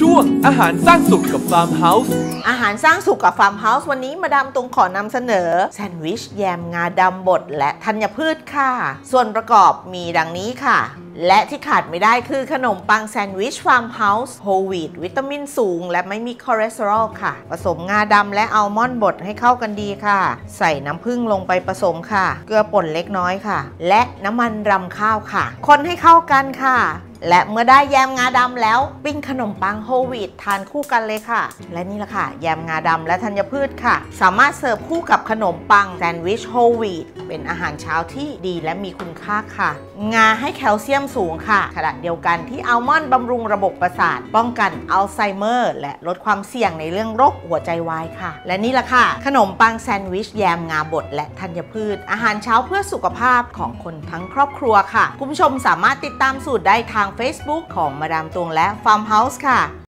ช่วงอาหารสร้างสุขกับฟาร์มเฮาส์อาหารสร้างสุขกับฟาร์มเฮาส์วันนี้มาดามตรงขอนำเสนอ แซนด์วิชแยมงาดำบดและธัญพืชค่ะ ส่วนประกอบมีดังนี้ค่ะ และที่ขาดไม่ได้คือขนมปังแซนด์วิชฟาร์มเฮาส์โฮลวีตวิตามินสูง และไม่มีคอเลสเตอรอลค่ะ ผสมงาดำและอัลมอนด์บดให้เข้ากันดีค่ะ ใส่น้ำผึ้งลงไปผสมค่ะ เกลือป่นเล็กน้อยค่ะ และน้ำมันรำข้าวค่ะ คนให้เข้ากันค่ะ และเมื่อได้แยมงาดำแล้ว ปิ้งขนมปังโฮลวีตทานคู่กันเลยค่ะ และนี่แหละค่ะ แยมงาดำและธัญพืชค่ะ สามารถเสิร์ฟคู่กับขนมปังแซนด์วิชโฮลวีตเป็นอาหารเช้าที่ดีและมีคุณค่าค่ะ งาให้แคลเซียมสูงค่ะ ขณะเดียวกันที่อัลมอนด์บำรุงระบบประสาท ป้องกันอัลไซเมอร์ และลดความเสี่ยงในเรื่องโรคหัวใจวายค่ะ และนี่แหละค่ะ ขนมปังแซนด์วิชแยมงาบดและธัญพืช อาหารเช้าเพื่อสุขภาพของคนทั้งครอบครัวค่ะ คุณผู้ชมสามารถติดตามสูตรได้ทาง Facebook ของมาดามตวงและ Farm House ค่ะ